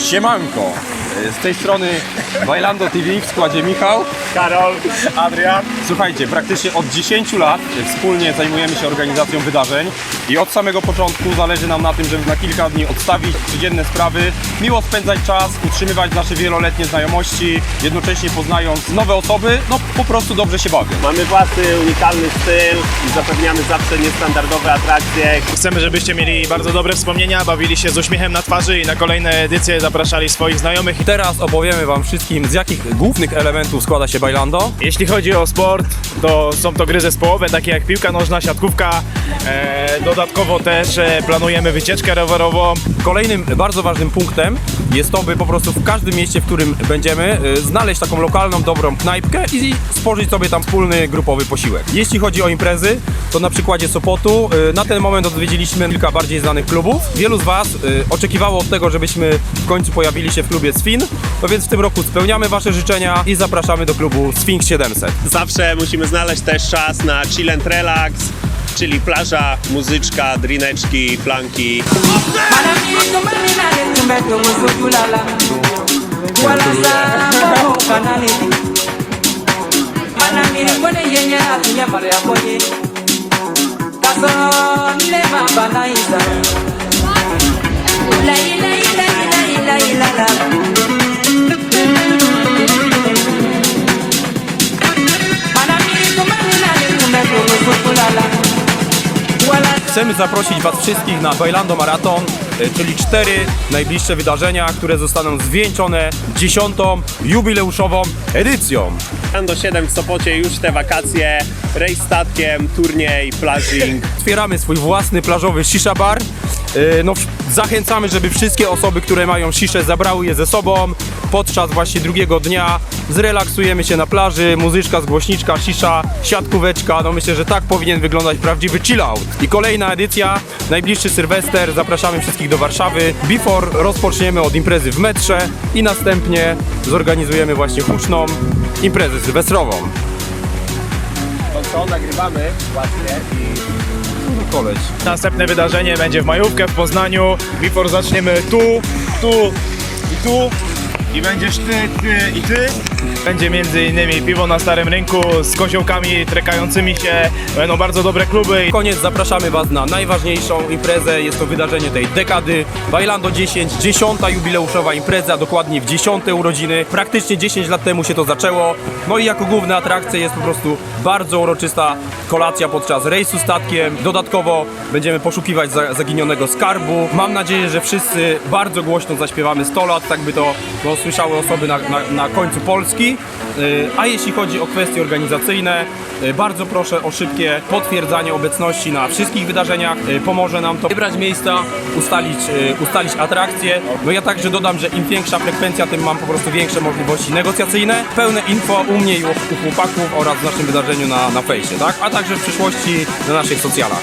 Siemanko! Z tej strony Bailando TV w składzie Michał. Karol, Adrian. Słuchajcie, praktycznie od 10 lat wspólnie zajmujemy się organizacją wydarzeń i od samego początku zależy nam na tym, żeby na kilka dni odstawić codzienne sprawy, miło spędzać czas, utrzymywać nasze wieloletnie znajomości, jednocześnie poznając nowe osoby, no po prostu dobrze się bawią. Mamy własny, unikalny styl i zapewniamy zawsze niestandardowe atrakcje. Chcemy, żebyście mieli bardzo dobre wspomnienia, bawili się z uśmiechem na twarzy i na kolejne edycje zapraszali swoich znajomych. Teraz opowiemy Wam wszystkim, z jakich głównych elementów składa się Bailando. Jeśli chodzi o sport, to są to gry zespołowe, takie jak piłka nożna, siatkówka. E, dodatkowo też e, planujemy wycieczkę rowerową. Kolejnym bardzo ważnym punktem jest to, by po prostu w każdym mieście, w którym będziemy, y, znaleźć taką lokalną, dobrą knajpkę i spożyć sobie tam wspólny, grupowy posiłek. Jeśli chodzi o imprezy, to na przykładzie Sopotu na ten moment odwiedziliśmy kilka bardziej znanych klubów. Wielu z Was oczekiwało od tego, żebyśmy w końcu pojawili się w klubie Sfin, no więc w tym roku spełniamy Wasze życzenia i zapraszamy do klubu Sphinx 700. Zawsze musimy znaleźć też czas na chill and relax, czyli plaża, muzyczka, drineczki, flanki. Wala Chcemy zaprosić Was wszystkich na Bailando Marathon, y, czyli cztery najbliższe wydarzenia, które zostaną zwieńczone dziesiątą jubileuszową edycją. do 7 w Sopocie już te wakacje, rejs statkiem, turniej, plażing. Otwieramy swój własny plażowy shisha bar. Y, No, zachęcamy, żeby wszystkie osoby, które mają shisze, zabrały je ze sobą. Podczas właśnie drugiego dnia zrelaksujemy się na plaży, muzyczka z głośniczka, shisha, siatkóweczka. No myślę, że tak powinien wyglądać prawdziwy chill out. I kolejna edycja, najbliższy Sylwester. Zapraszamy wszystkich do Warszawy. Before rozpoczniemy od imprezy w metrze i następnie zorganizujemy właśnie huczną imprezę sylwestrową. To co, nagrywamy właśnie i Koleś. Następne wydarzenie będzie w majówkę w Poznaniu. Before zaczniemy tu, tu i tu. I będziesz ty, ty i ty. Będzie między innymi piwo na Starym Rynku z koziołkami trekającymi się. Będą bardzo dobre kluby. koniec zapraszamy Was na najważniejszą imprezę. Jest to wydarzenie tej dekady. Bailando 10, dziesiąta jubileuszowa impreza, dokładnie w dziesiąte urodziny. Praktycznie 10 lat temu się to zaczęło. No i jako główne atrakcje jest po prostu bardzo uroczysta kolacja podczas rejsu statkiem. Dodatkowo będziemy poszukiwać za- zaginionego skarbu. Mam nadzieję, że wszyscy bardzo głośno zaśpiewamy 100 lat, tak by to no, słyszały osoby na, na, na końcu Polski. Yy, A jeśli chodzi o kwestie organizacyjne, yy, bardzo proszę o szybkie potwierdzanie obecności na wszystkich wydarzeniach. Yy, Pomoże nam to wybrać miejsca, ustalić, ustalić atrakcje. No ja także dodam, że im większa frekwencja, tym mam po prostu większe możliwości negocjacyjne. Pełne info u mnie i u chłopaków oraz w naszym wydarzeniu na, na fejsie, tak? A także w przyszłości na naszych socjalach.